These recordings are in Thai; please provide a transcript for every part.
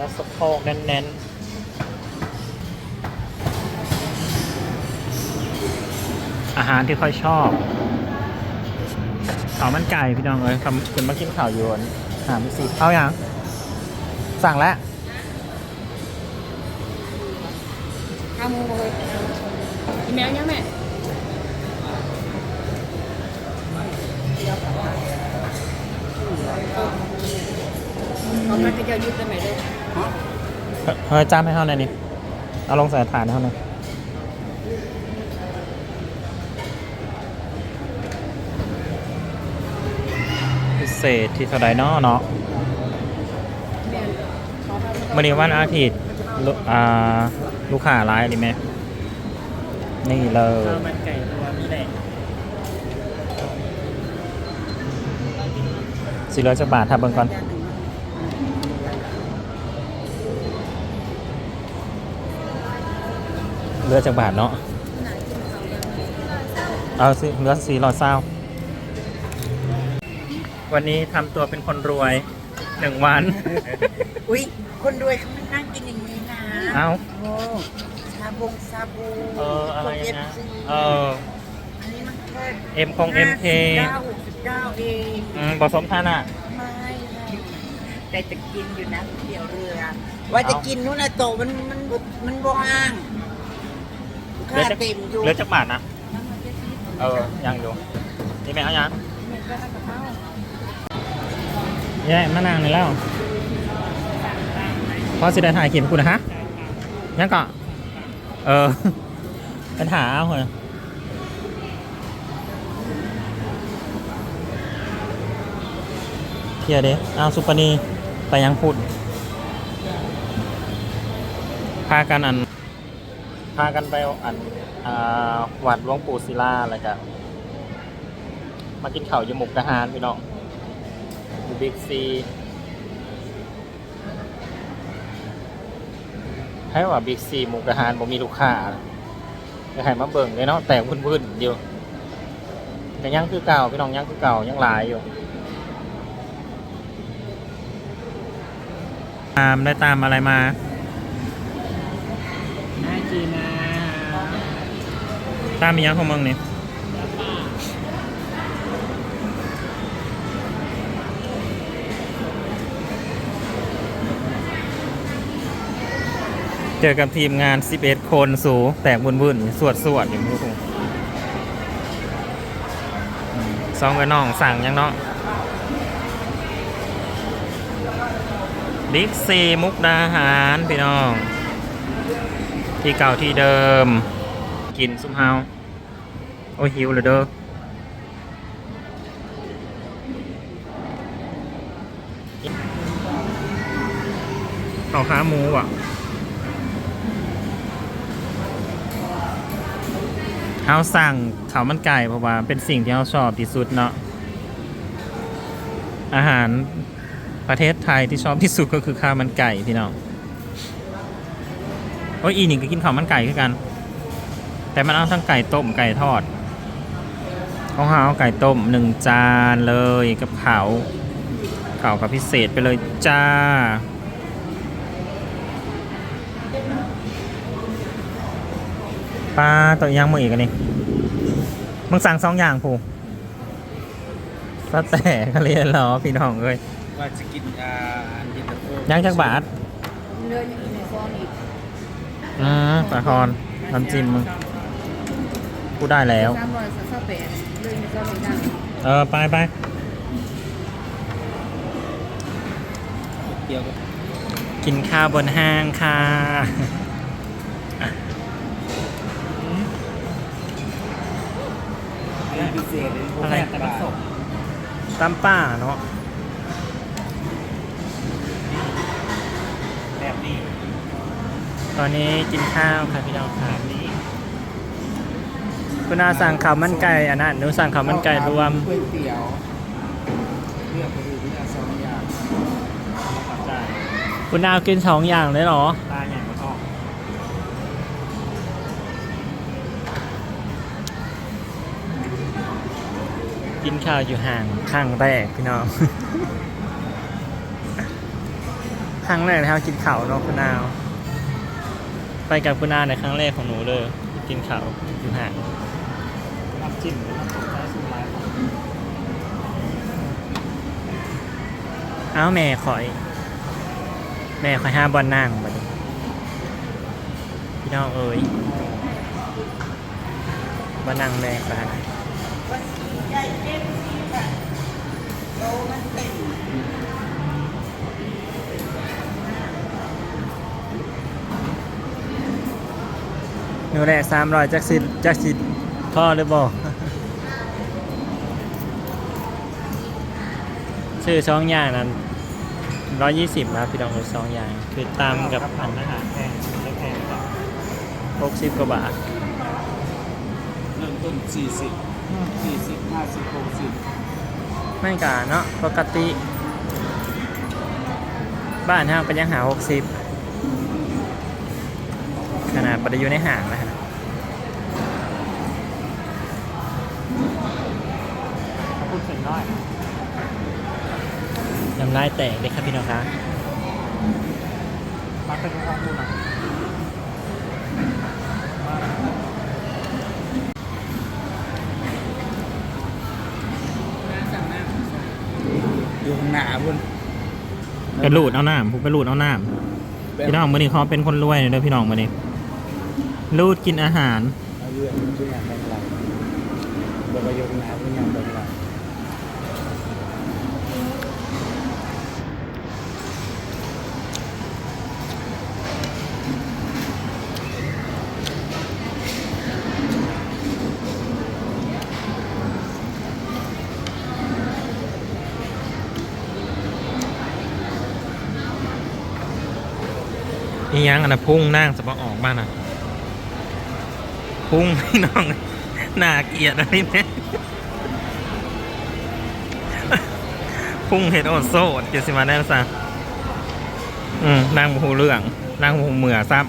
นื้อสะโพกแน่นๆอาหารที่ค่อยชอบข้าวมันไก่พี่น้องเอ้ยคำคุณมากินข่าวอยวนหาไม่สิเอาอย่าง สั่งแล้วข้าวหมูเลยอีแมวยังแม่เขามาจะยึดได้ไหมเลย เฮ้ยจ้ามให้เท่านั้นนี่เอาลงใส่ฐานให้เท่านั้นพิเศษที่เท่าไดเนาะเนาะแม่ขอทำวันนี้วันอาทิตย์ลูอ่าลูกค้าร้ายนี่ไหมนี่เลยข้าวมันไก่ตัวนี้แหละสี่ร้อยจักบาททับเบิ่งก่อน เหลือจากบาทเนาะเอาสิเหลือสี่ร้อยเศร้า วันนี้ทำตัวเป็นคนรวยหนึ่งวัน อุ้ยคนรวยเขาไม่นั่งกินอย่างนี้นะเอาโอ้ชาบงชาบูเอออะไรพวกนะ FC เอออันนี้มันแค่เอ็มคงเอ็มเคเก้าหกสิบเก้าเองอืมผสมท่านอะไม่นะแต่จะกินอยู่นะเดี๋ยวเรือ ว่าจะกินนู่นนะโตะมันมันมันว่างลูก เหลือค้าจากเต็มอยู่เหลือจากบาทนะเออยังอยู่นี่แม่เอายังแย่มะนางนี่แล้วพอสิได้ถ่ายคลิปกูนะฮะยังเกาะเออเป็นหาเอาเหรอเคลียร์ดิเอาสุปนีไปยังพูดพากันอันพากันไปอันอ่าวัดหลวงปู่ศิลาอะไรกันมากินข้าวยมุกทหารพี่น้องอยู่บิ๊กซีให้ว่าบิ๊กซีมุกทหารบ่มีลูกค้าจะให้มาเบิ่งเลยเนาะแต่วุ่นๆอยู่แต่ยังคือเก่าพี่น้องยังคือเก่ายังหลายอยู่ตามได้ตามอะไรมา กินนะตามมียังของมึงนี่เจอกับทีมงาน 11 คนสูแตกบุญบุญสวดสวดอย่างนี้คุณซองกับน้องสั่งยังเนาะบิ๊กซีมุกดาหาร พี่น้อง ที่เก่าที่เดิม กินซุมเฮาโอ้หิวเลยเด้อข้าขาหมูอะเอาสั่งข้าวมันไก่เพราะว่าเป็นสิ่งที่เราชอบที่สุดเนาะอาหารประเทศไทยที่ชอบที่สุดก็คือข้าวมันไก่พี่น้อง โอ้ยอีนี่ก็กินข้าวมันไก่คือกัน แต่มันเอาทั้งไก่ต้มไก่ทอดของเขาเอาไก่ต้มหนึ่งจานเลยกับเขาวข่าวกับพิเศษไปเลยจ้าปลาตัวย่างมืออีกอันนี่มึงสั่งสองอย่างผูก็แต่ก็เรียนเหรอพี่น้องเอ้ยว่าจะกินอ่าอันเย็นตาโฟย่างจากบาทเลือดยังอยู่ในซองอีก อืมปลาคอนน้ำจิ้มมึงกูได้แล้ว สามร้อยสามสิบแปดเลือดในซองอีกนั่งเออ ไปไปเดียวกับกินข้าวบนห้างค่ะ พิเศษเลยอะไรแต่มันสดตามป้าเนาะ ตอนนี้กินข้าวค่ะพี่น้องค่ะนี้คุณอาสั่งข้าวมันไก่อันนั้นหนูสั่งข้าวมันไก่รวมก๋วยเตี๋ยวเลือกไปดูที่อาสองอย่างคุณอากินสองอย่างเลยเหรอตาอย่กระทอกกินข้าวอยู่ห่างข้างแรกพี่น้องขครั้งแรกที่เรากินข้าวเนอกคุณนาว ไปกับคุณอาในครั้งแรกของหนูเลย กินข้าวอยู่ห่างน้ำจิ้มน้ำตกได้สุดลายเอ้าแม่คอย แม่คอยห้าบอลนั่งบัดนี้พี่น้องเอ้ยบอลนั่งแม่คอยหาวันสีใหญ่เต็มที่ค่ะโตมันเต็ม หนูแรกสามร้อยจักสิจักสิพ่อหรือบอกชื่อช่องอย่างนั้นร้อยยี่สิบนะพี่น้องเลยสองอย่าง คือตามกับผ่านอาหารแพงและแพงกว่าหกสิบกว่าบาท เริ่มต้นสี่สิบสี่สิบห้าสิบหกสิบไม่กาเนาะปกติ บ้านเฮาก็ยังหาหกสิบ ขนาดปรอยู่ในห่างนะฮะถ้าพูดถึงน้อยน้ำลายแตกเลยครับพี่น้องครับมันเป็นของคุณอะอยู่ข้างหน้าบุญไปรูดเอาน้ำผมไปรูดเอาน้ำพี่น้องมื่อนี้เขาเป็นคนรวยเด้อพี่น้องมื่อนี้ รูดกินอาหารเอาเรื่องทุกอย่างเป็นหลักบอกว่ายกน้ำทุกอย่างเป็นหลักอีหยังอันนะพุ่งนั่งสะบออกบ้านนะ พุ่งพี่น้องหน่าเกลียดอะไรเนี่ยพุ่งเห็ดโอโซ่เจสิมาแน่ซะอืมนั่งหูเรื่องนั่งหูเหมือซ้ำ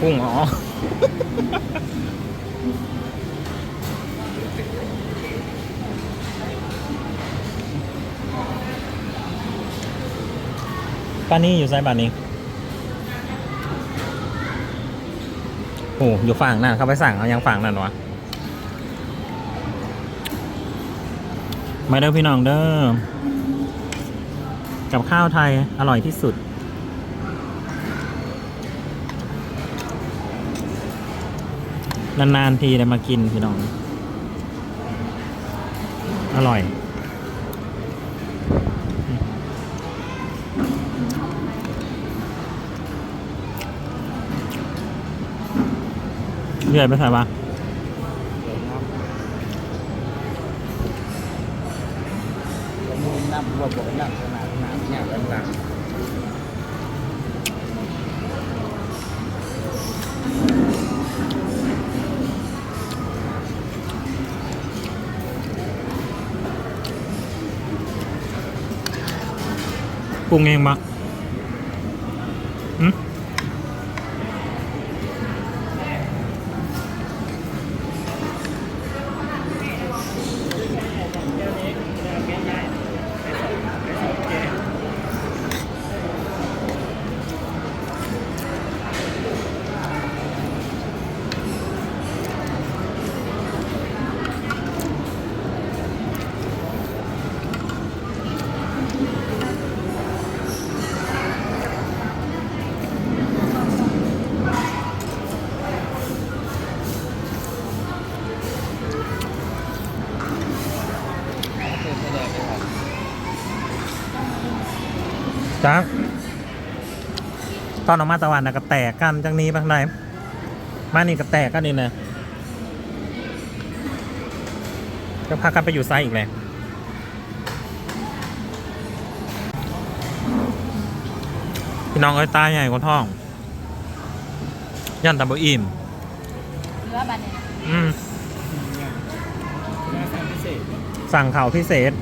พุ่งอ๋อป้านี่อยู่ไซบัตนี้ โอ้อยู่ฝั่งนั่นเขาไปสั่งเอายังฝั่งนั่นวะมาเด้อพี่น้องเด้อกับข้าวไทยอร่อยที่สุด นานๆทีได้มากินพี่น้อง อร่อย เรื่อยไปใส่ปะน้ำว่าบอกน้ำขนาดน้ำเนี่ยเป็นหลักปรุงเองปะ จ้าตอนออกมาตะวันนะก็แตกกันจังนี้บางไรบ้านนี้ก็แตกกันนี่นะก็พากันไปอยู่ไซต์อีกเลยพี่น้องเอ้ยตาใหญ่กว่าท้อง ยันตะบอิ่มเรือบันเนี่ยอืมแล้วการพิเศษสั่งข่าวพิเศษ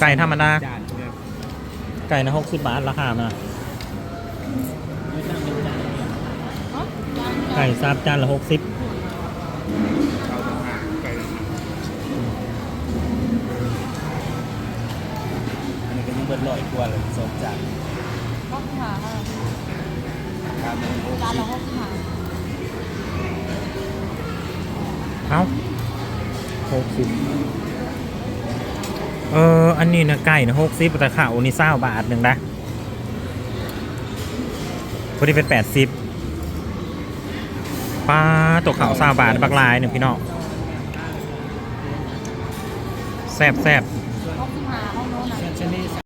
ไก่ธรรมดา ไก่นะหกสิบบาทราคามันอะไก่ซาบจานละหกสิบอันนี้ก็ยังเบิดลอยกลัวเลยสอจานก็ขาค่ะจานละหกขาเอ้าหกสิบ เออ อันนี้นะไก่นะหกสิบแต่ข้าวนี่เศร้าบาทหนึ่งนะพอดีเป็นแปดสิบป้าตกข่าวเศร้าบาทบักลายหนึ่งพี่น้องแซบแซบ